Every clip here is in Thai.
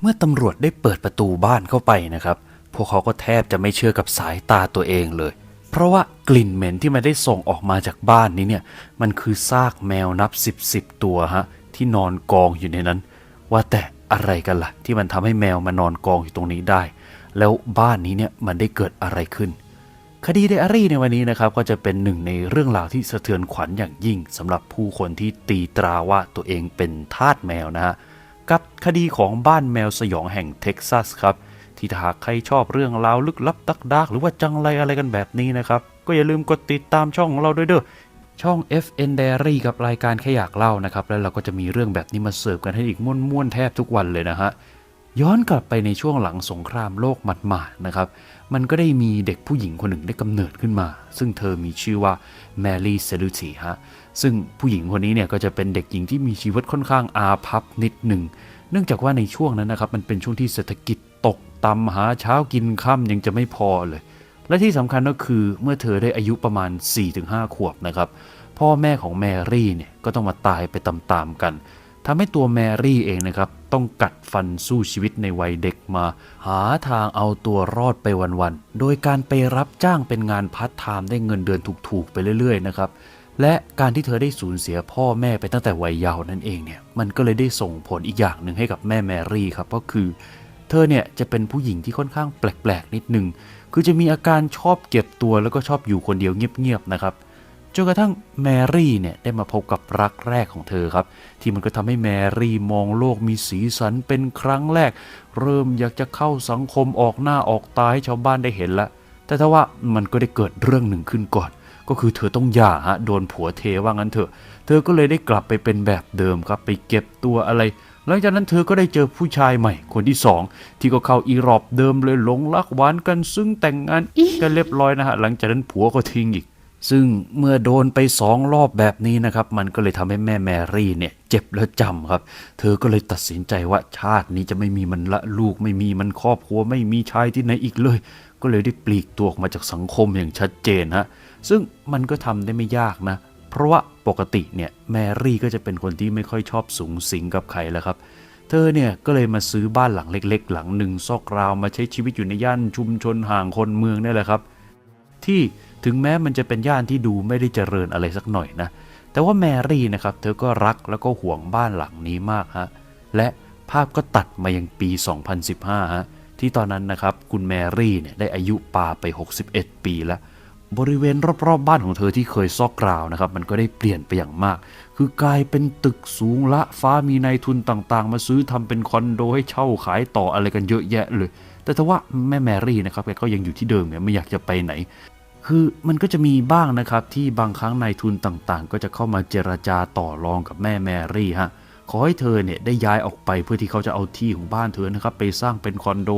เมื่อตำรวจได้เปิดประตูบ้านเข้าไปนะครับ พวกเขาก็แทบจะไม่เชื่อกับสายตาตัวเองเลย เพราะว่ากลิ่นเหม็นที่มันได้ส่งออกมาจากบ้านนี้เนี่ย มันคือซากแมวนับสิบสิบตัวฮะที่นอนกองอยู่ในนั้น ว่าแต่อะไรกันล่ะ ที่มันทำให้แมวมานอนกองอยู่ตรงนี้ได้ แล้วบ้านนี้เนี่ยมันได้เกิดอะไรขึ้นคดีไดอารี่ในวันนี้นะครับก็จะเป็นหนึ่งในเรื่องราวที่สะเทือนขวัญอย่างยิ่งสำหรับผู้คนที่ตีตราว่าตัวเองเป็นทาสแมวนะฮะ กับคดีของบ้านแมวสยองแห่งเท็กซัสครับ ที่หากใครชอบเรื่องราวลึกลับตักดากหรือว่าจังไรอะไรกันแบบนี้นะครับ ก็อย่าลืมกดติดตามช่องของเราด้วยเด้อช่อง FN Diary กับรายการแค่อยากเล่านะครับ แล้วเราก็จะมีเรื่องแบบนี้มาเสิร์ฟกันให้อีกม่วนๆแทบทุกวันเลยนะฮะ ย้อนกลับไปในช่วงหลังสงครามโลกหมาดๆนะครับ มันก็ได้มีเด็กผู้หญิงคนหนึ่งได้กำเนิดขึ้นมา ซึ่งเธอมีชื่อว่าแมรี่เซลูตีฮะ ซึ่งผู้หญิงคนนี้เนี่ยก็จะเป็นเด็กหญิงที่มีชีวิตค่อนข้างอาภัพนิดหนึ่ง เนื่องจากว่าในช่วงนั้นนะครับมันเป็นช่วงที่เศรษฐกิจตกต่ำหาเช้ากินค่ำยังจะไม่พอเลย และที่สำคัญก็คือเมื่อเธอได้อายุประมาณ 4-5 ขวบนะครับ พ่อแม่ของแมรี่เนี่ยก็ต้องมาตายไปตามๆกัน ทำให้ตัวแมรี่เองนะครับ ต้องกัดฟันสู้ชีวิตในวัยเด็กมา หาทางเอาตัวรอดไปวันๆ โดยการไปรับจ้างเป็นงานพาร์ทไทม์ได้เงินเดือนถูกๆ ไปเรื่อยๆนะครับและการที่เธอได้สูญเสียพ่อแม่ไปตั้งแต่วัยเยาว์นั่นเองเนี่ยมันก็เลยได้ส่งผลอีกอย่างหนึ่งให้กับแม่แมรี่ครับก็คือ เธอเนี่ยจะเป็นผู้หญิงที่ค่อนข้างแปลกๆ นิดนึงคือจะมีอาการชอบเก็บตัวแล้วก็ชอบอยู่คนเดียวเงียบๆนะครับ จนกระทั่งแมรี่เนี่ยได้มาพบกับรักแรกของเธอครับ ที่มันก็ทำให้แมรี่มองโลกมีสีสันเป็นครั้งแรก เริ่มอยากจะเข้าสังคมออกหน้าออกตาให้ชาวบ้านได้เห็นล้วแต่ถ้าว่ามันก็ได้เกิดเรื่องหนึ่งขึ้นก่อน ก็คือเธอต้องหย่าฮะโดนผัวเทว่างั้นเถอะ เธอก็เลยได้กลับไปเป็นแบบเดิมครับ ไปเก็บตัวอะไรหลังจากนั้นเธอก็ได้เจอผู้ชายใหม่คนที่สองที่ก็เข้าอีรอบเดิมเลยหลงรักหวานกันซึ่งแต่งงานอีกกันเรียบร้อยนะฮะหลังจากนั้นผัวก็ทิ้งอีก ซึ่งเมื่อโดนไปสองรอบแบบนี้นะครับ มันก็เลยทำให้แม่แมรี่เนี่ย เจ็บและจำครับ เธอก็เลยตัดสินใจว่าชาตินี้จะไม่มีมันละลูกไม่มีมันครอบครัวไม่มีชายที่ไหนอีกเลย ก็เลยได้ปลีกตัวออกมาจากสังคมอย่างชัดเจนฮะซึ่งมันก็ทำได้ไม่ยากนะ เพราะว่าปกติเนี่ยแมรี่ก็จะเป็นคนที่ไม่ค่อยชอบสูงสิงกับใครแล้วครับเธอเนี่ยก็เลยมาซื้อบ้านหลังเล็ก ๆ หลังหนึ่งซอกราวมาใช้ชีวิตอยู่ในย่านชุมชนห่างคนเมืองนี่แหละครับ ที่ ถึงแม้มันจะเป็นย่านที่ดูไม่ได้เจริญอะไรสักหน่อยนะ แต่ว่าแมรี่นะครับ เธอก็รักแล้วก็ห่วงบ้านหลังนี้มากฮะ และภาพก็ตัดมายังปี 2015ฮะ ที่ตอนนั้นนะครับ คุณแมรี่เนี่ยได้อายุปาไป 61 ปีแล้ว บริเวณรอบๆบบ้านของเธอที่เคยซอกกราวนะครับ มันก็ได้เปลี่ยนไปอย่างมาก คือกลายเป็นตึกสูงละฟ้ามีนายทุนต่างๆ มาซื้อทำเป็นคอนโดให้เช่าขายต่ออะไรกันเยอะแยะเลยแต่ถ้าว่าแม่แมรี่นะครับแกก็ยังอยู่ที่เดิมเนี่ยไม่อยากจะไปไหน คือมันก็จะมีบ้างนะครับที่บางครั้งนายทุนต่างๆ ก็จะเข้ามาเจรจาต่อรองกับแม่แมรี่ฮะขอให้เธอเนี่ยได้ย้ายออกไปเพื่อที่เขาจะเอาที่ของบ้านเธอนะครับไปสร้างเป็นคอนโด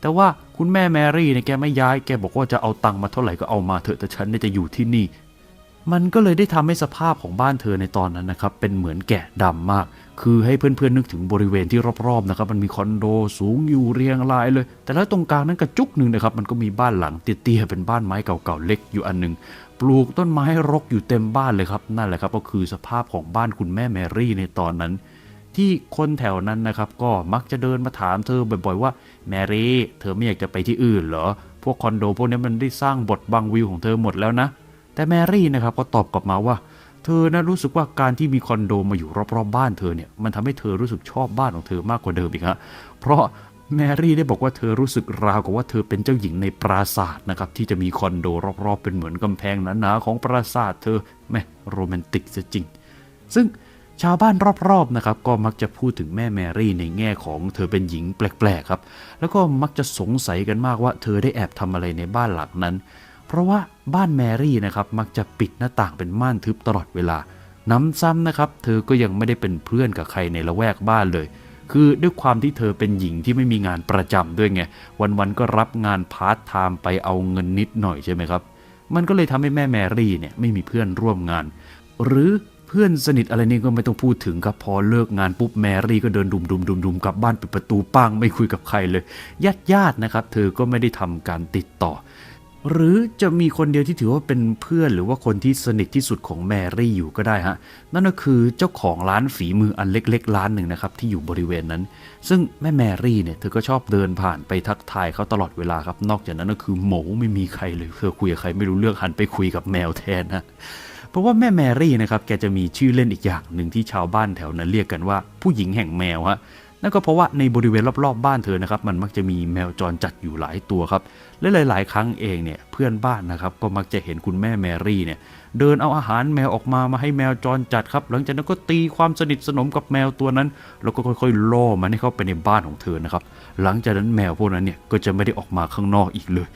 แต่ว่าคุณแม่แมรี่เนี่ยแกไม่ย้ายแกบอกว่าจะเอาตังค์มาเท่าไหร่ก็เอามาเถอะแต่ฉันเนี่ยจะอยู่ที่นี่ มันก็เลยได้ทำให้สภาพของบ้านเธอในตอนนั้นนะครับเป็นเหมือนแกะดำมาก คือให้เพื่อนๆนึกถึงบริเวณที่รอบๆนะครับมันมีคอนโดสูงอยู่เรียงรายเลย แต่แล้วตรงกลางนั้นกระจุกหนึ่งนะครับมันก็มีบ้านหลังเตี้ยๆเป็นบ้านไม้เก่าๆเล็กอยู่อันหนึงปลูกต้นไม้รกอยู่เต็มบ้านเลยครับนั่นแหละครับก็คือสภาพของบ้านคุณแม่แมรี่ในตอนนั้น ที่คนแถวนั้นนะครับก็มักจะเดินมาถามเธอบ่อยๆว่าแมรี่เธอไม่อยากจะไปที่อื่นเหรอพวกคอนโดพวกนี้มันได้สร้างบทบังวิวของเธอหมดแล้วนะ แต่แมรี่นะครับก็ตอบกลับมาว่า เธอนะรู้สึกว่าการที่มีคอนโดมาอยู่รอบๆบ้านเธอเนี่ยมันทำให้เธอรู้สึกชอบบ้านของเธอมากกว่าเดิมอีกฮะเพราะแมรี่ได้บอกว่าเธอรู้สึกราวกับว่าเธอเป็นเจ้าหญิงในปราสาทนะครับที่จะมีคอนโดรอบๆ เป็นเหมือนกำแพงหนาๆของปราสาทเธอแม่โรแมนติกซะจริง ซึ่งชาวบ้านรอบๆนะครับก็มักจะพูดถึงแม่แมรี่ในแง่ของเธอเป็นหญิงแปลกๆครับ แล้วก็มักจะสงสัยกันมากว่าเธอได้แอบทำอะไรในบ้านหลังนั้น เพราะว่าบ้านแมรี่นะครับมักจะปิดหน้าต่างเป็นม่านทึบตลอดเวลา น้ำซ้ำนะครับ เธอก็ยังไม่ได้เป็นเพื่อนกับใครในละแวกบ้านเลย คือด้วยความที่เธอเป็นหญิงที่ไม่มีงานประจำด้วยไง วันๆก็รับงานพาร์ทไทม์ไปเอาเงินนิดหน่อยใช่ไหมครับ มันก็เลยทำให้แม่แมรี่เนี่ยไม่มีเพื่อนร่วมงาน หรือเพื่อนสนิทอะไรนี่ก็ไม่ต้องพูดถึงครับพอเลิกงานปุ๊บแมรี่ก็เดินดุมดุมดุมดุมกลับบ้านปิดประตูปังไม่คุยกับใครเลยญาติญาติๆนะครับ เธอก็ไม่ได้ทำการติดต่อ หรือจะมีคนเดียวที่ถือว่าเป็นเพื่อนหรือว่าคนที่สนิทที่สุดของแมรี่อยู่ก็ได้ฮะ นั่นก็คือเจ้าของร้านฝีมืออันเล็ก ๆ ร้านหนึ่งนะครับที่อยู่บริเวณนั้น ซึ่งแม่แมรี่เนี่ยเธอก็ชอบเดินผ่านไปทักทายเขาตลอดเวลาครับ นอกจากนั้นก็คือหมูไม่มีใครเลยเธอคุยกับใครไม่รู้เรื่องหันไปคุยกับแมวแทนนะเพราะว่าแม่แมรี่นะครับแกจะมีชื่อเล่นอีกอย่างหนึ่งที่ชาวบ้านแถวนั้นเรียกกันว่า ผู้หญิงแห่งแมวฮะ นั่นก็เพราะว่าในบริเวณรอบๆบ้านเธอนะครับมันมักจะมีแมวจรจัดอยู่หลายตัวครับและหลาย ๆ ครั้งเองเนี่ยเพื่อนบ้านนะครับก็มักจะเห็นคุณแม่แมรี่เนี่ยเดินเอาอาหารแมวออกมามาให้แมวจรจัดครับ หลังจากนั้นก็ตีความสนิทสนมกับแมวตัวนั้น แล้วก็ค่อยๆล่อมันให้เข้าไปในบ้านของเธอนะครับหลังจากนั้นแมวพวกนั้นเนี่ยก็จะไม่ได้ออกมาข้างนอกอีกเลย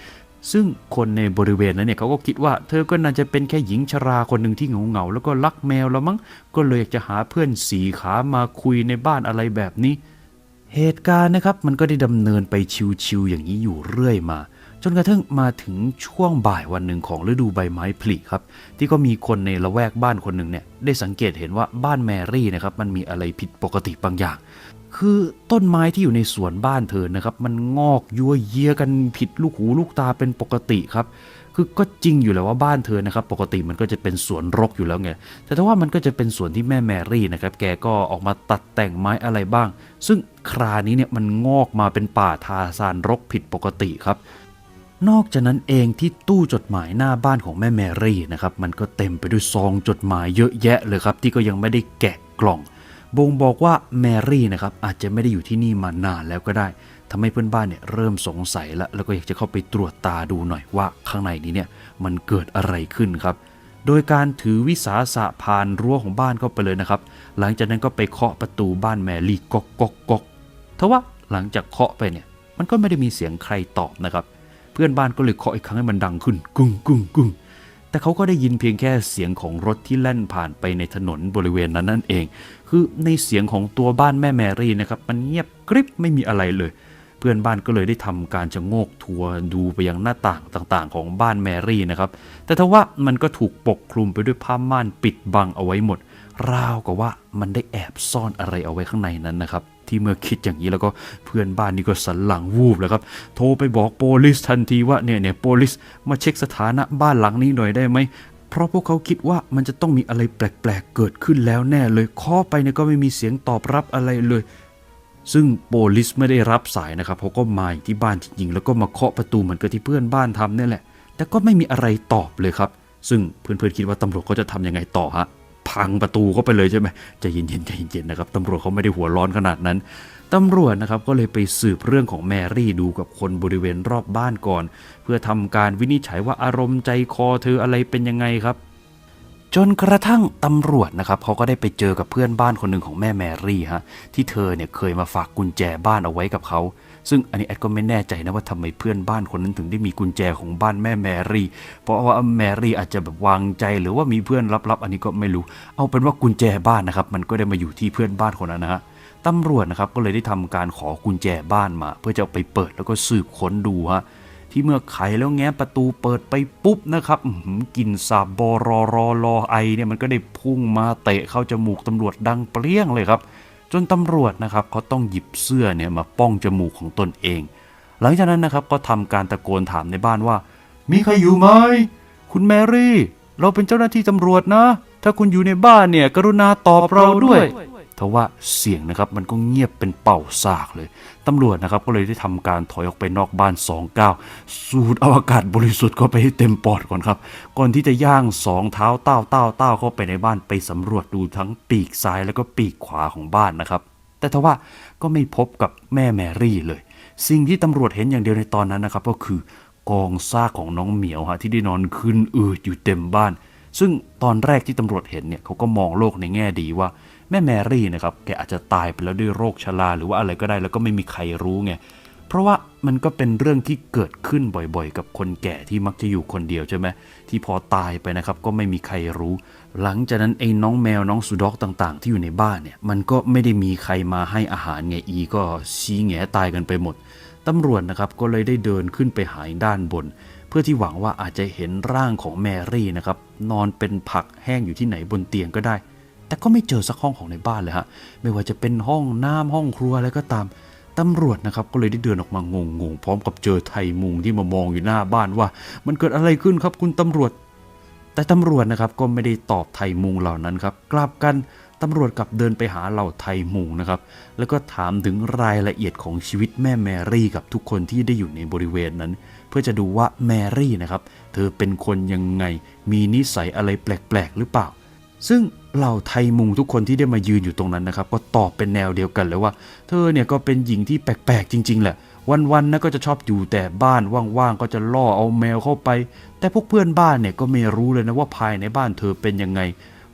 ซึ่งคนในบริเวณนั้นเนี่ยเขาก็คิดว่าเธอก็น่าจะเป็นแค่หญิงชราคนหนึ่งที่เหงาๆแล้วก็รักแมวแล้วมั้งก็เลยอยากจะหาเพื่อนสีขามาคุยในบ้านอะไรแบบนี้ เหตุการณ์นะครับมันก็ได้ดำเนินไปชิวๆอย่างนี้อยู่เรื่อยมา จนกระทั่งมาถึงช่วงบ่ายวันหนึ่งของฤดูใบไม้ผลิครับ ที่ก็มีคนในละแวกบ้านคนหนึ่งเนี่ยได้สังเกตเห็นว่าบ้านแมรี่นะครับมันมีอะไรผิดปกติบางอย่าง คือต้นไม้ที่อยู่ในสวนบ้านเธอนะครับ มันงอกยั่วเยียกันผิดลูกหูลูกตาเป็นปกติครับ คือก็จริงอยู่แล้วว่าบ้านเธอนะครับ ปกติมันก็จะเป็นสวนรกอยู่แล้วไง แต่ถ้าว่ามันก็จะเป็นสวนที่แม่แมรี่นะครับ แกก็ออกมาตัดแต่งไม้อะไรบ้าง ซึ่งครานี้เนี่ยมันงอกมาเป็นป่าทาซานรกผิดปกติครับนอกจากนั้นเองที่ตู้จดหมายหน้าบ้านของแม่แมรี่นะครับมันก็เต็มไปด้วยซองจดหมายเยอะแยะเลยครับที่ก็ยังไม่ได้แกะกล่อง บ่งบอกว่าแมรี่นะครับอาจจะไม่ได้อยู่ที่นี่มานานแล้วก็ได้ ทำให้เพื่อนบ้านเนี่ยเริ่มสงสัยแล้วแล้วก็อยากจะเข้าไปตรวจตาดูหน่อยว่าข้างในนี้เนี่ยมันเกิดอะไรขึ้นครับ โดยการถือวิสาสะผ่านรั้วของบ้านเข้าไปเลยนะครับ หลังจากนั้นก็ไปเคาะประตูบ้านแมรี่ก๊อกก๊อกก๊อกทว่าหลังจากเคาะไปเนี่ยมันก็ไม่ได้มีเสียงใครตอบนะครับ เพื่อนบ้านก็เลยเคาะอีกครั้งให้มันดังขึ้นกึ้งกึ้งกึ้งแต่เขาก็ได้ยินเพียงแค่เสียงของรถที่แล่นผ่านไปในถนนบริเวณนั้นนั่นเอง คือในเสียงของตัวบ้านแม่แมรี่นะครับ มันเงียบกริบไม่มีอะไรเลย เพื่อนบ้านก็เลยได้ทำการชะโงกทัวร์ดูไปยังหน้าต่างต่างๆ ของบ้านแมรี่นะครับ แต่ทว่ามันก็ถูกปกคลุมไปด้วยผ้าม่านปิดบังเอาไว้หมด ราวกับว่ามันได้แอบซ่อนอะไรเอาไว้ข้างในนั้นนะครับ ที่เมื่อคิดอย่างนี้แล้วก็เพื่อนบ้านนี่ก็สันหลังวูบแล้วครับ โทรไปบอกโปลิสทันทีว่าเนี่ยเนี่ยโปลิสมาเช็คสถานะบ้านหลังนี้หน่อยได้ไหมเพราะพวกเขาคิดว่ามันจะต้องมีอะไรแปลกๆเกิดขึ้นแล้วแน่เลยเคาะไปเนี่ยก็ไม่มีเสียงตอบรับอะไรเลย ซึ่งโปลิสไม่ได้รับสายนะครับเขาก็มาที่บ้านจริงๆแล้วก็มาเคาะประตูเหมือนกับที่เพื่อนบ้านทำนี่แหละ แต่ก็ไม่มีอะไรตอบเลยครับ ซึ่งเพื่อนๆคิดว่าตำรวจเขาจะทำยังไงต่อฮะพังประตูเข้าไปเลยใช่ไหมใจเย็นๆใจเย็นๆนะครับตำรวจเขาไม่ได้หัวร้อนขนาดนั้นตำรวจนะครับก็เลยไปสืบเรื่องของแมรี่ดูกับคนบริเวณรอบบ้านก่อน เพื่อทำการวินิจฉัยว่าอารมณ์ใจคอเธออะไรเป็นยังไงครับ จนกระทั่งตำรวจนะครับเขาก็ได้ไปเจอกับเพื่อนบ้านคนหนึ่งของแม่แมรี่ฮะที่เธอเนี่ยเคยมาฝากกุญแจบ้านเอาไว้กับเขาซึ่งอันนี้แอดก็ไม่แน่ใจนะว่าทำไมเพื่อนบ้านคนนั้นถึงได้มีกุญแจของบ้านแม่แมรี่ เพราะว่าแมรี่อาจจะแบบวางใจหรือว่ามีเพื่อนลับๆ อันนี้ก็ไม่รู้ เอาเป็นว่ากุญแจบ้านนะครับ มันก็ได้มาอยู่ที่เพื่อนบ้านคนนั้นนะฮะตำรวจนะครับก็เลยได้ทำการขอกุญแจบ้านมา เพื่อจะไปเปิดแล้วก็สืบค้นดูฮะ ที่เมื่อไขแล้วแง้มประตูเปิดไปปุ๊บนะครับกลิ่นสาบบอรอรอรอไอเนี่ยมันก็ได้พุ่งมาเตะเข้าจมูกตำรวจดังเปรี้ยงเลยครับ จนตำรวจนะครับเขาต้องหยิบเสื้อเนี่ยมาป้องจมูกของตนเอง หลังจากนั้นนะครับก็ทำการตะโกนถามในบ้านว่า มีใครอยู่ไหมคุณแมรี่ เราเป็นเจ้าหน้าที่ตำรวจนะ ถ้าคุณอยู่ในบ้านเนี่ย กรุณาตอบเราด้วย ทว่าเสียงนะครับมันก็เงียบเป็นเป่าซากเลย ตำรวจนะครับก็เลยได้ทำการถอยออกไปนอกบ้านสองก้าวสูดเอาอากาศบริสุทธิ์เข้าไปให้เต็มปอดก่อนครับ ก่อนที่จะย่างสองเท้าเต้าเต้าเต้าเข้าไปในบ้านไปสำรวจดูทั้งปีกซ้ายแล้วก็ปีกขวาของบ้านนะครับ แต่ทว่าก็ไม่พบกับแม่แมรี่เลย สิ่งที่ตำรวจเห็นอย่างเดียวในตอนนั้นนะครับ ก็คือกองซากของน้องเหมียวฮะที่ได้นอนขึ้นอืดอยู่เต็มบ้าน ซึ่งตอนแรกที่ตำรวจเห็นเนี่ยเขาก็มองโลกในแง่ดีว่า แม่แมรี่นะครับแกอาจจะตายไปแล้วด้วยโรคชราหรือว่าอะไรก็ได้แล้วก็ไม่มีใครรู้ไงเพราะว่ามันก็เป็นเรื่องที่เกิดขึ้นบ่อยๆ กับคนแก่ที่มักจะอยู่คนเดียวใช่ไหมที่พอตายไปนะครับก็ไม่มีใครรู้ หลังจากนั้นไอ้น้องแมวน้องสุดอกต่างๆ ที่อยู่ในบ้านเนี่ยมันก็ไม่ได้มีใครมาให้อาหารไงอีก็ชี้แงตายกันไปหมดตำรวจนะครับก็เลยได้เดินขึ้นไปหาด้านบน เพื่อที่หวังว่าอาจจะเห็นร่างของแมรี่นะครับนอนเป็นผักแห้งอยู่ที่ไหนบนเตียงก็ได้ แต่ก็ไม่เจอสักห้องของในบ้านเลยฮะ ไม่ว่าจะเป็นห้องน้ำห้องครัวอะไรก็ตามตำรวจนะครับก็เลยได้เดินออกมางงงๆพร้อมกับเจอไทยมุงที่มามองอยู่หน้าบ้านว่า มันเกิดอะไรขึ้นครับคุณตำรวจ แต่ตำรวจนะครับก็ไม่ได้ตอบไทยมุงเหล่านั้นครับกลับกันตำรวจกลับเดินไปหาเหล่าไทยมุงนะครับแล้วก็ถามถึงรายละเอียดของชีวิตแม่แมรี่กับทุกคนที่ได้อยู่ในบริเวณนั้น เพื่อจะดูว่าแมรี่นะครับเธอเป็นคนยังไงมีนิสัยอะไรแปลกๆ หรือเปล่า ซึ่งเหล่าไทยมุงทุกคนที่ได้มายืนอยู่ตรงนั้นนะครับ ก็ตอบเป็นแนวเดียวกันเลยว่า เธอเนี่ยก็เป็นหญิงที่แปลกๆ จริง ๆ แหละ วันๆนะก็จะชอบอยู่แต่บ้านว่างๆก็จะล่อเอาแมวเข้าไป แต่พวกเพื่อนบ้านเนี่ยก็ไม่รู้เลยนะว่าภายในบ้านเธอเป็นยังไง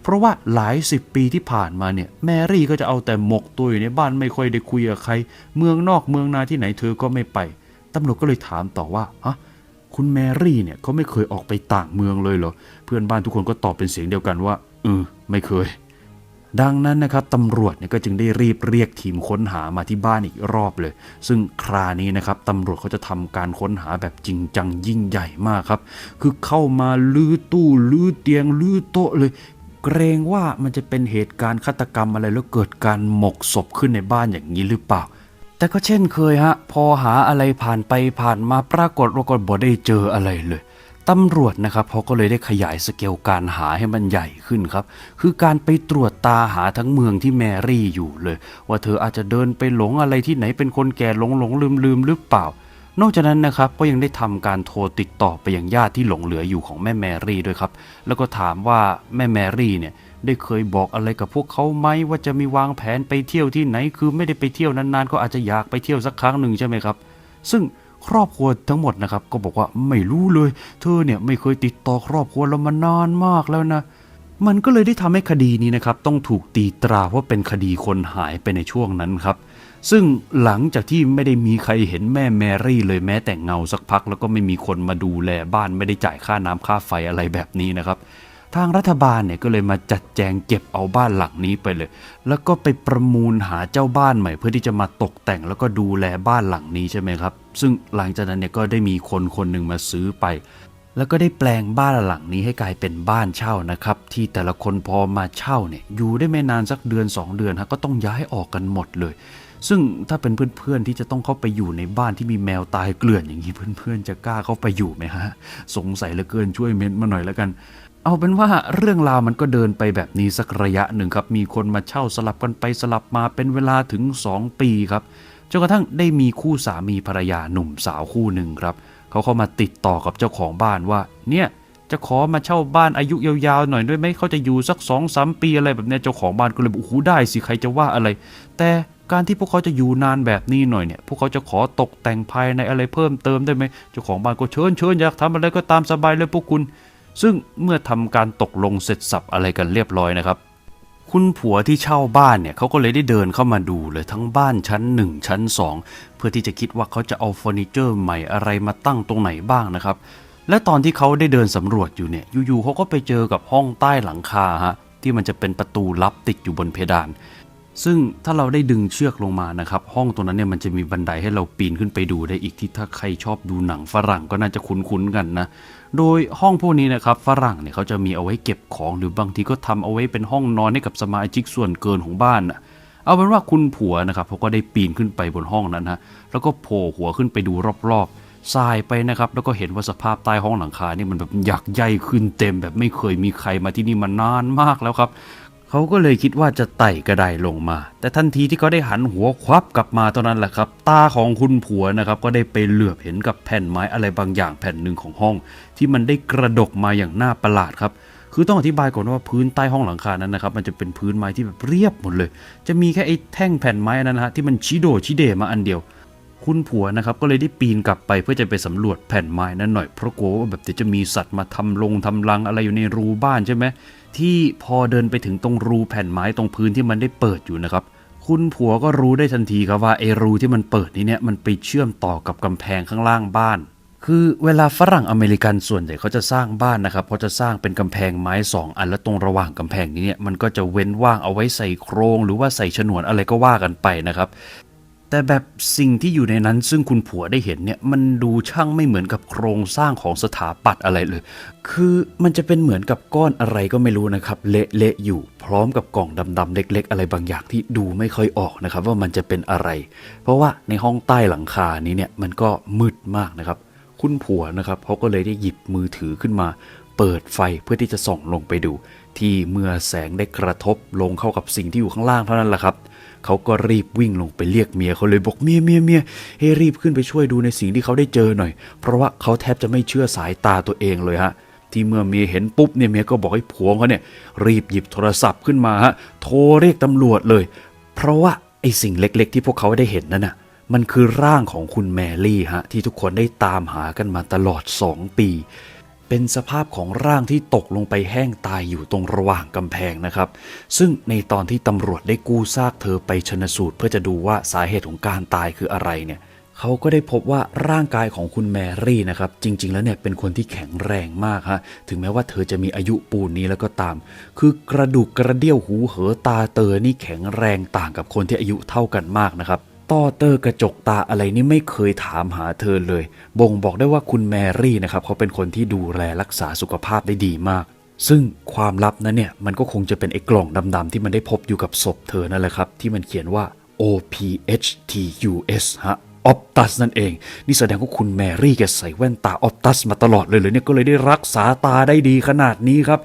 เพราะว่าหลายสิบปีที่ผ่านมาเนี่ยแมรี่ก็จะเอาแต่หมกตัวอยู่ในบ้านไม่ค่อยได้คุยกับใคร เมืองนอกเมืองนาที่ไหนเธอก็ไม่ไปตำรวจก็เลยถามต่อว่าฮะคุณแมรี่เนี่ยเขาไม่เคยออกไปต่างเมืองเลยเหรอเพื่อนบ้านทุกคนก็ตอบเป็นเสียงเดียวกันว่า เออไม่เคย ดังนั้นนะครับตำรวจเนี่ยก็จึงได้รีบเรียกทีมค้นหามาที่บ้านอีกรอบเลย ซึ่งครานี้นะครับตำรวจเขาจะทำการค้นหาแบบจริงจังยิ่งใหญ่มากครับ คือเข้ามาลื้อตู้ลื้อเตียงลื้อโต๊ะเลยเกรงว่ามันจะเป็นเหตุการณ์ฆาตกรรมอะไรแล้วเกิดการหมกศพขึ้นในบ้านอย่างนี้หรือเปล่า แต่ก็เช่นเคยฮะ พอหาอะไรผ่านไปผ่านมาปรากฏว่าก็บ่ได้เจออะไรเลย ตำรวจนะครับเขาก็เลยได้ขยายสเกลการหาให้มันใหญ่ขึ้นครับ คือการไปตรวจตาหาทั้งเมืองที่แมรี่อยู่เลย ว่าเธออาจจะเดินไปหลงอะไรที่ไหนเป็นคนแก่หลงหลงลืมลืมหรือเปล่า นอกจากนั้นนะครับก็ยังได้ทำการโทรติดต่อไปยังญาติที่หลงเหลืออยู่ของแม่แมรี่ด้วยครับ แล้วก็ถามว่าแม่แมรี่เนี่ยได้เคยบอกอะไรกับพวกเขาไหมว่าจะมีวางแผนไปเที่ยวที่ไหน คือไม่ได้ไปเที่ยวนานๆ ก็อาจจะอยากไปเที่ยวสักครั้งหนึ่งใช่ไหมครับ ซึ่ง ครอบครัวทั้งหมดนะครับ ก็บอกว่าไม่รู้เลย เธอเนี่ยไม่เคยติดต่อครอบครัวเรามานานมากแล้วนะ มันก็เลยได้ทำให้คดีนี้นะครับ ต้องถูกตีตราว่าเป็นคดีคนหายไปในช่วงนั้นครับ ซึ่งหลังจากที่ไม่ได้มีใครเห็นแม่แมรี่เลยแม้แต่เงาสักพัก แล้วก็ไม่มีคนมาดูแลบ้านไม่ได้จ่ายค่าน้ำค่าไฟอะไรแบบนี้นะครับทางรัฐบาลเนี่ยก็เลยมาจัดแจงเก็บเอาบ้านหลังนี้ไปเลย แล้วก็ไปประมูลหาเจ้าบ้านใหม่ เพื่อที่จะมาตกแต่งแล้วก็ดูแลบ้านหลังนี้ใช่ไหมครับ ซึ่งหลังจากนั้นเนี่ยก็ได้มีคนคนหนึ่งมาซื้อไป แล้วก็ได้แปลงบ้านหลังนี้ให้กลายเป็นบ้านเช่านะครับ ที่แต่ละคนพอมาเช่าเนี่ยอยู่ได้ไม่นานสักเดือน 2 เดือนฮะก็ต้องย้ายออกกันหมดเลย ซึ่งถ้าเป็นเพื่อนๆที่จะต้องเข้าไปอยู่ในบ้านที่มีแมวตายเกลื่อนอย่างนี้เพื่อนๆ จะกล้าเข้าไปอยู่ไหมฮะสงสัยเหลือเกินช่วยเม้นมาหน่อยแล้วกันเอาเป็นว่าเรื่องราวมันก็เดินไปแบบนี้สักระยะหนึ่งครับ มีคนมาเช่าสลับกันไปสลับมาเป็นเวลาถึง 2 ปีครับ จนกระทั่งได้มีคู่สามีภรรยาหนุ่มสาวคู่หนึ่งครับ เขาเข้ามาติดต่อกับเจ้าของบ้านว่า เนี่ยจะขอมาเช่าบ้านอายุยาวๆหน่อยด้วยไหมเขาจะอยู่สัก2อสปีอะไรแบบนี้เจ้าของบ้านก็เลยบอกโอ้โหได้สิใครจะว่าอะไร แต่การที่พวกเขาจะอยู่นานแบบนี้หน่อยเนี่ย พวกเขาจะขอตกแต่งภายในอะไรเพิ่มเติมได้ไหมเจ้าของบ้านก็เชิญเชิญอยากทำอะไรก็ตามสบายเลยพวกคุณ ซึ่งเมื่อทำการตกลงเสร็จสับอะไรกันเรียบร้อยนะครับ คุณผัวที่เช่าบ้านเนี่ยเขาก็เลยได้เดินเข้ามาดูเลยทั้งบ้านชั้น 1 ชั้น 2 เพื่อที่จะคิดว่าเขาจะเอาเฟอร์นิเจอร์ใหม่อะไรมาตั้งตรงไหนบ้างนะครับ และตอนที่เขาได้เดินสำรวจอยู่เนี่ยอยู่ๆเขาก็ไปเจอกับห้องใต้หลังคาฮะที่มันจะเป็นประตูลับติดอยู่บนเพดาน ซึ่งถ้าเราได้ดึงเชือกลงมานะครับห้องตรงนั้นเนี่ยมันจะมีบันไดให้เราปีนขึ้นไปดูได้อีกที่ถ้าใครชอบดูหนังฝรั่งก็น่าจะคุ้นๆกันนะ โดยห้องพวกนี้นะครับฝรั่งเนี่ยเขาจะมีเอาไว้เก็บของหรือบางทีก็ทำเอาไว้เป็นห้องนอนให้กับสมาชิกส่วนเกินของบ้านนะเอาเป็นว่าคุณผัวนะครับเขาก็ได้ปีนขึ้นไปบนห้องนั้นฮะแล้วก็โผล่หัวขึ้นไปดูรอบๆทรายไปนะครับ แล้วก็เห็นว่าสภาพใต้ห้องหลังคาเนี่ยมันแบบหยักใหญ่ขึ้นเต็มแบบไม่เคยมีใครมาที่นี่มานานมากแล้วครับ เขาก็เลยคิดว่าจะไต่กระไดลงมา แต่ทันทีที่เขาได้หันหัวควับกลับมาเท่านั้นแหละครับ ตาของคุณผัวนะครับก็ได้ไปเหลือบเห็นกับแผ่นไม้อะไรบางอย่างแผ่นหนึ่งของห้อง ที่มันได้กระดกมาอย่างน่าประหลาดครับคือต้องอธิบายก่อนว่าพื้นใต้ห้องหลังคานั้นนะครับมันจะเป็นพื้นไม้ที่แบบเรียบหมดเลย จะมีแค่ไอ้แท่งแผ่นไม้อันนั้นนะฮะที่มันชิโดชิเดมาอันเดียว คุณผัวนะครับก็เลยได้ปีนกลับไปเพื่อจะไปสำรวจแผ่นไม้นั้นหน่อยเพราะกลัวว่าแบบเดี๋ยวจะมีสัตว์มาทำลงทำรังอะไรอยู่ในรูบ้านใช่ไหมที่พอเดินไปถึงตรงรูแผ่นไม้ตรงพื้นที่มันได้เปิดอยู่นะครับ คุณผัวก็รู้ได้ทันทีครับว่าไอรูที่มันเปิดนี้เนี่ยมันไปเชื่อมต่อกับกำแพงข้างล่างบ้าน คือเวลาฝรั่งอเมริกันส่วนใหญ่เขาจะสร้างบ้านนะครับเขาจะสร้างเป็นกำแพงไม้สองอันแล้วตรงระหว่างกำแพงนี้เนี่ยมันก็จะเว้นว่างเอาไว้ใส่โครง หรือว่าใส่ฉนวนอะไรก็ว่ากันไปนะครับ แต่แบบสิ่งที่อยู่ในนั้นซึ่งคุณผัวได้เห็นเนี่ย มันดูช่างไม่เหมือนกับโครงสร้างของสถาปัตย์อะไรเลย คือมันจะเป็นเหมือนกับก้อนอะไรก็ไม่รู้นะครับ เละๆอยู่พร้อมกับกล่องดำๆเล็ก ๆ อะไรบางอย่างที่ดูไม่ค่อยออกนะครับ ว่ามันจะเป็นอะไร เพราะว่าในห้องใต้หลังคานี้เนี่ยมันก็มืดมากนะครับ คุณผัวนะครับเขาก็เลยได้หยิบมือถือขึ้นมา เปิดไฟเพื่อที่จะส่องลงไปดู ที่เมื่อแสงได้กระทบลงเข้ากับสิ่งที่อยู่ข้างล่างเท่านั้นแหละครับเขาก็รีบวิ่งลงไปเรียกเมียเขาเลยบอกเมียเมียเมียให้รีบขึ้นไปช่วยดูในสิ่งที่เขาได้เจอหน่อย เพราะว่าเขาแทบจะไม่เชื่อสายตาตัวเองเลยฮะที่เมื่อเมียเห็นปุ๊บเนี่ยเมียก็บอกให้ผัวเขาเนี่ยรีบหยิบโทรศัพท์ขึ้นมาฮะโทรเรียกตำรวจเลย เพราะว่าไอ้สิ่งเล็กๆ ที่พวกเขาได้เห็นนั่นน่ะมันคือร่างของคุณแมรี่ฮะที่ทุกคนได้ตามหากันมาตลอด 2 ปี เป็นสภาพของร่างที่ตกลงไปแห้งตายอยู่ตรงระหว่างกำแพงนะครับ ซึ่งในตอนที่ตำรวจได้กู้ซากเธอไปชนสูตร เพื่อจะดูว่าสาเหตุของการตายคืออะไรเนี่ยเขาก็ได้พบว่าร่างกายของคุณแมรี่นะครับ จริง ๆ แล้วเนี่ยเป็นคนที่แข็งแรงมากฮะถึงแม้ว่าเธอจะมีอายุปูนนี้แล้วก็ตาม คือกระดูกกระเดี่ยวหูเหอตาเตอนี่แข็งแรงต่างกับคนที่อายุเท่ากันมากนะครับ ต้อเตอร์กระจกตาอะไรนี่ไม่เคยถามหาเธอเลย บ่งบอกได้ว่าคุณแมรี่นะครับเขาเป็นคนที่ดูแลรักษาสุขภาพได้ดีมาก ซึ่งความลับนั้นเนี่ยมันก็คงจะเป็นไอ้กล่องดำๆที่มันได้พบอยู่กับศพเธอนั่นแหละครับ ที่มันเขียนว่า OPHTUS ฮะออปตัสนั่นเอง นี่แสดงว่าคุณแมรี่แกใส่แว่นตาออปตัสมาตลอดเลยเลยเนี่ยก็เลยได้รักษาตาได้ดีขนาดนี้ครับ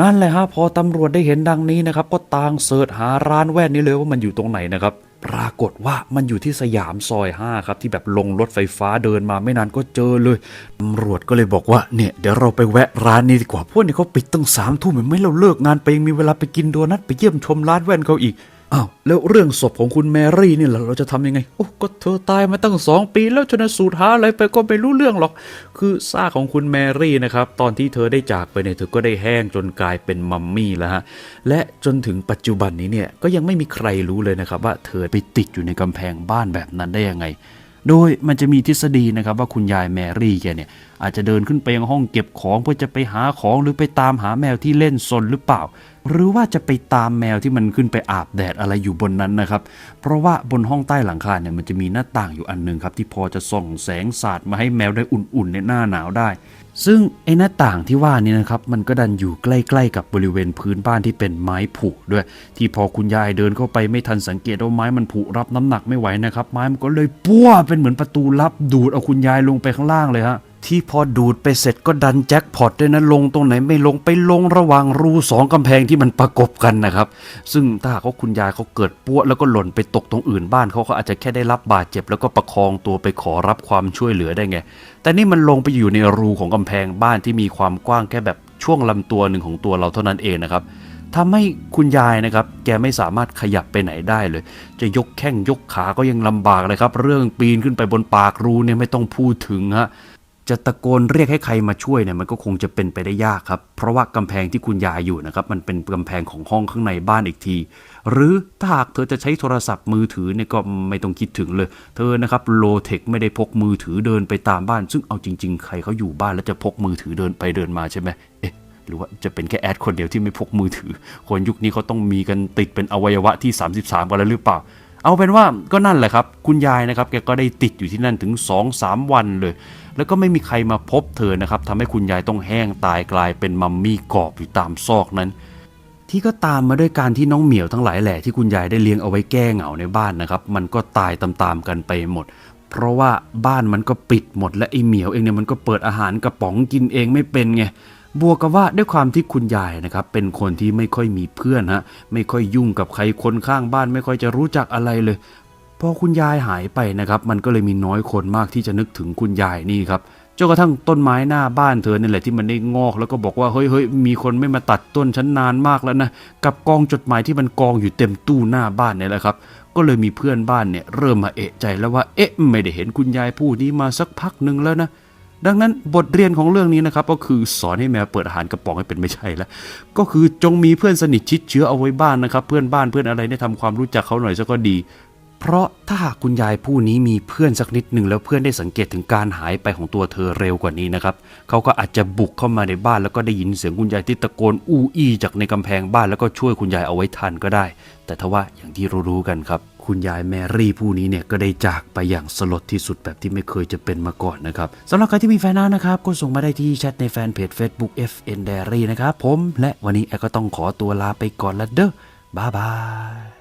นั่นแหละฮะพอตำรวจได้เห็นดังนี้นะครับ ก็ต่างเสิร์ชหาร้านแว่นนี้เลยว่ามันอยู่ตรงไหนนะครับ ปรากฏว่ามันอยู่ที่สยามซอย5ครับที่แบบลงรถไฟฟ้าเดินมาไม่นานก็เจอเลยตำรวจก็เลยบอกว่าเนี่ยเดี๋ยวเราไปแวะร้านนี้ดีกว่าพวกนี้เขาปิดตั้งสามทุ่มเห็นไม่เราเลิกงานไปยังมีเวลาไปกินโดนัทไปเยี่ยมชมร้านแว่นเขาอีก อ้าวแล้วเรื่องศพของคุณแมรี่นี่ล่ะเราจะทำยังไง โอ้ก็เธอตายมาตั้งสองปี แล้วชนะสูตรหาอะไรไปก็ไม่รู้เรื่องหรอก คือซากของคุณแมรี่นะครับ ตอนที่เธอได้จากไปเนี่ยเธอก็ได้แห้งจนกลายเป็นมัมมี่แล้วฮะ และจนถึงปัจจุบันนี้เนี่ยก็ยังไม่มีใครรู้เลยนะครับ ว่าเธอไปติดอยู่ในกำแพงบ้านแบบนั้นได้ยังไง โดยมันจะมีทฤษฎีนะครับว่าคุณยายแมรี่แกเนี่ยอาจจะเดินขึ้นไปยังห้องเก็บของเพื่อจะไปหาของหรือไปตามหาแมวที่เล่นซนหรือเปล่า หรือว่าจะไปตามแมวที่มันขึ้นไปอาบแดดอะไรอยู่บนนั้นนะครับ เพราะว่าบนห้องใต้หลังคาเนี่ยมันจะมีหน้าต่างอยู่อันหนึงครับที่พอจะส่องแสงสาดมาให้แมวได้อุ่นๆในหน้าหนาวได้ ซึ่งไอ้หน้าต่างที่ว่านี่นะครับมันก็ดันอยู่ใกล้ๆกับบริเวณพื้นบ้านที่เป็นไม้ผุด้วย ที่พอคุณยายเดินเข้าไปไม่ทันสังเกตว่าไม้มันผุรับน้ำหนักไม่ไหวนะครับไม้มันก็เลยปั้วเป็นเหมือนประตูลับดูดเอาคุณยายลงไปข้างล่างเลยฮะ ที่พอดูดไปเสร็จก็ดันแจ็คพอตด้วยนะลงตรงไหนไม่ลงไปลงระหว่างรูสองกำแพงที่มันประกบกันนะครับ ซึ่งถ้าหากว่าคุณยายเขาเกิดปั้วแล้วก็หล่นไปตกตรงอื่นบ้านเขาเขาอาจจะแค่ได้รับบาดเจ็บ แล้วก็ประคองตัวไปขอรับความช่วยเหลือได้ไง แต่นี่มันลงไปอยู่ในรูของกำแพงบ้านที่มีความกว้างแค่แบบช่วงลำตัวหนึ่งของตัวเราเท่านั้นเองนะครับทำให้คุณยายนะครับ แกไม่สามารถขยับไปไหนได้เลย จะยกแข้งยกขาก็ยังลำบากเลยครับ เรื่องปีนขึ้นไปบนปากรูเนี่ยไม่ต้องพูดถึงฮะ จะตะโกนเรียกให้ใครมาช่วยเนี่ยมันก็คงจะเป็นไปได้ยากครับ เพราะว่ากำแพงที่คุณยายอยู่นะครับมันเป็นกำแพงของห้องข้างในบ้านอีกที หรือถ้าหากเธอจะใช้โทรศัพท์มือถือเนี่ยก็ไม่ต้องคิดถึงเลย เธอนะครับโลเทคไม่ได้พกมือถือเดินไปตามบ้าน ซึ่งเอาจริง ๆ ใครเขาอยู่บ้านแล้วจะพกมือถือเดินไปเดินมาใช่ไหมเอ๊ะหรือว่าจะเป็นแค่แอดคนเดียวที่ไม่พกมือถือ คนยุคนี้เขาต้องมีกันติดเป็นอวัยวะที่ 33 กันแล้วหรือเปล่า เอาเป็นว่าก็นั่นแหละครับ คุณยายนะครับแกก็ได้ติดอยู่ที่นั่นถึง 2-3 วันเลย แล้วก็ไม่มีใครมาพบเธอนะครับทำให้คุณยายต้องแห้งตายกลายเป็นมัมมี่กรอบอยู่ตามซอกนั้น ที่ก็ตามมาด้วยการที่น้องเหมียวทั้งหลายแหล่ที่คุณยายได้เลี้ยงเอาไว้แก้เหงาในบ้านนะครับ มันก็ตายตามๆกันไปหมด เพราะว่าบ้านมันก็ปิดหมดและไอ้เหมียวเองเนี่ยมันก็เปิดอาหารกระป๋องกินเองไม่เป็นไงบวกกับว่าด้วยความที่คุณยายนะครับเป็นคนที่ไม่ค่อยมีเพื่อนฮะไม่ค่อยยุ่งกับใครคนข้างบ้านไม่ค่อยจะรู้จักอะไรเลย พอคุณยายหายไปนะครับ มันก็เลยมีน้อยคนมากที่จะนึกถึงคุณยายนี่ครับจนกระทั่งต้นไม้หน้าบ้านเธอเนี่ยแหละที่มันได้งอกแล้วก็บอกว่าเฮ้ยเฮ้ยมีคนไม่มาตัดต้นฉันนานมากแล้วนะกับกองจดหมายที่มันกองอยู่เต็มตู้หน้าบ้านเนี่ยแหละครับ ก็เลยมีเพื่อนบ้านเนี่ยเริ่มมาเอะใจแล้วว่าเอ๊ะไม่ได้เห็นคุณยายผู้นี้มาสักพักหนึ่งแล้วนะดังนั้นบทเรียนของเรื่องนี้นะครับก็คือสอนให้แมวเปิดอาหารกระป๋องให้เป็นไม่ใช่แล้วก็คือจงมีเพื่อนสนิทชิดเชื้อเอาไว้บ้านนะครับ เพื่อนบ้านเพื่อนอะไรเนี่ยทำความรู้จักเขาหน่อยซะก็ดี เพราะถ้าหากคุณยายผู้นี้มีเพื่อนสักนิดหนึ่งแล้วเพื่อนได้สังเกตถึงการหายไปของตัวเธอเร็วกว่านี้นะครับเขาก็อาจจะบุกเข้ามาในบ้านแล้วก็ได้ยินเสียงคุณยายที่ตะโกนอู้อี้จากในกำแพงบ้านแล้วก็ช่วยคุณยายเอาไว้ทันก็ได้ แต่ทว่าอย่างที่รู้ๆกันครับ คุณยายแมรี่ผู้นี้เนี่ยก็ได้จากไปอย่างสลดที่สุดแบบที่ไม่เคยจะเป็นมาก่อนนะครับสำหรับใครที่มีแฟนแล้วนะครับก็ส่งมาได้ที่แชทในแฟนเพจ Facebook FN Diary นะครับผมและวันนี้แอก็ต้องขอตัวลาไปก่อนละเด้อบ๊ายบาย